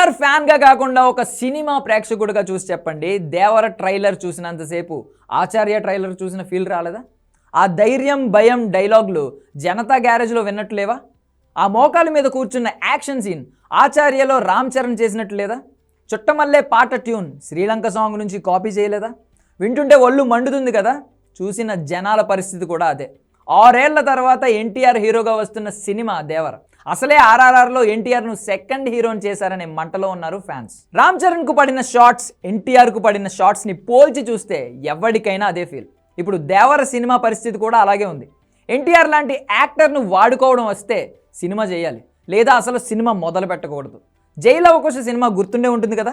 ఎన్టీఆర్ ఫ్యాన్గా కాకుండా ఒక సినిమా ప్రేక్షకుడిగా చూసి చెప్పండి. దేవర ట్రైలర్ చూసినంతసేపు ఆచార్య ట్రైలర్ చూసిన ఫీల్ రాలేదా? ఆ ధైర్యం భయం డైలాగులు జనతా గ్యారేజ్లో విన్నట్లేవా? ఆ మోకాల మీద కూర్చున్న యాక్షన్ సీన్ ఆచార్యలో రామ్ చరణ్ చేసినట్టు లేదా? చుట్టమల్లే పాట ట్యూన్ శ్రీలంక సాంగ్ నుంచి కాపీ చేయలేదా? వింటుంటే ఒళ్ళు మండుతుంది కదా? చూసిన జనాల పరిస్థితి కూడా అదే. ఆరేళ్ళ తర్వాత ఎన్టీఆర్ హీరోగా వస్తున్న సినిమా దేవర. అసలే ఆర్ఆర్ఆర్లో ఎన్టీఆర్ను సెకండ్ హీరోని చేశారనే మంటలో ఉన్నారు ఫ్యాన్స్ రామ్ చరణ్కు పడిన షార్ట్స్ ఎన్టీఆర్కు పడిన షార్ట్స్ని పోల్చి చూస్తే ఎవరికైనా అదే ఫీల్ ఇప్పుడు దేవర సినిమా పరిస్థితి కూడా అలాగే ఉంది. ఎన్టీఆర్ లాంటి యాక్టర్ను వాడుకోవడం వస్తే సినిమా చేయాలి లేదా అసలు సినిమా మొదలు పెట్టకూడదు. జైలు అవకాశ సినిమా గుర్తుండే ఉంటుంది కదా?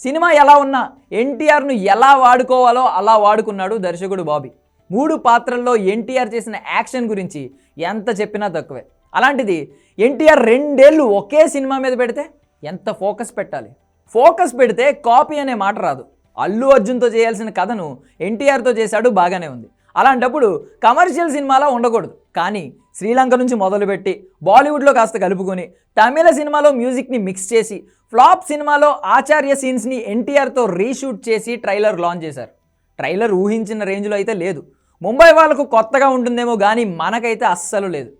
సినిమా ఎలా ఉన్నా ఎన్టీఆర్ను ఎలా వాడుకోవాలో అలా వాడుకున్నాడు దర్శకుడు బాబీ. మూడు పాత్రల్లో ఎన్టీఆర్ చేసిన యాక్షన్ గురించి ఎంత చెప్పినా తక్కువే. అలాంటిది ఎన్టీఆర్ రెండేళ్ళు ఒకే సినిమా మీద పెడితే ఎంత ఫోకస్ పెట్టాలి? ఫోకస్ పెడితే కాపీ అనే మాట రాదు. అల్లు అర్జున్తో చేయాల్సిన కథను ఎన్టీఆర్తో చేశాడు బాగానే ఉంది. అలాంటప్పుడు కమర్షియల్ సినిమాలా ఉండకూడదు. కానీ శ్రీలంక నుంచి మొదలుపెట్టి బాలీవుడ్లో కాస్త కలుపుకొని తమిళ సినిమాలో మ్యూజిక్ని మిక్స్ చేసి ఫ్లాప్ సినిమాలో ఆచార్య సీన్స్ని ఎన్టీఆర్తో రీషూట్ చేసి ట్రైలర్ లాంచ్ చేశారు. ట్రైలర్ ఊహించిన రేంజ్లో అయితే లేదు. ముంబై వాళ్ళకు కొత్తగా ఉంటుందేమో కానీ మనకైతే అస్సలు లేదు.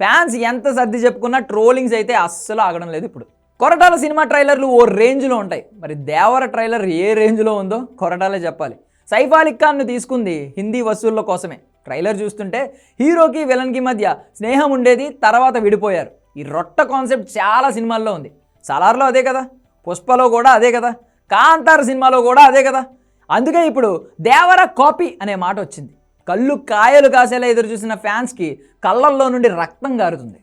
ఫ్యాన్స్ ఎంత సర్ది చెప్పుకున్నా ట్రోలింగ్స్ అయితే అస్సలు ఆగడం లేదు ఇప్పుడు. కొరటాల సినిమా ట్రైలర్లు ఓ రేంజ్లో ఉంటాయి. మరి దేవర ట్రైలర్ ఏ రేంజ్లో ఉందో కొరటాలే చెప్పాలి. సైఫ్ అలీ ఖాన్ను తీసుకుంది హిందీ వసూళ్ళ కోసమే. ట్రైలర్ చూస్తుంటే హీరోకి విలన్కి మధ్య స్నేహం ఉండేది తర్వాత విడిపోయారు. ఈ రొట్ట కాన్సెప్ట్ చాలా సినిమాల్లో ఉంది. సలార్లో అదే కదా. పుష్పలో కూడా అదే కదా. కాంతార్ సినిమాలో కూడా అదే కదా. అందుకే ఇప్పుడు దేవర కాపీ అనే మాట వచ్చింది. కళ్ళు కాయలు కాసేలా ఎదురు చూసిన ఫ్యాన్స్కి కళ్ళల్లో నుండి రక్తం గారుతుంది.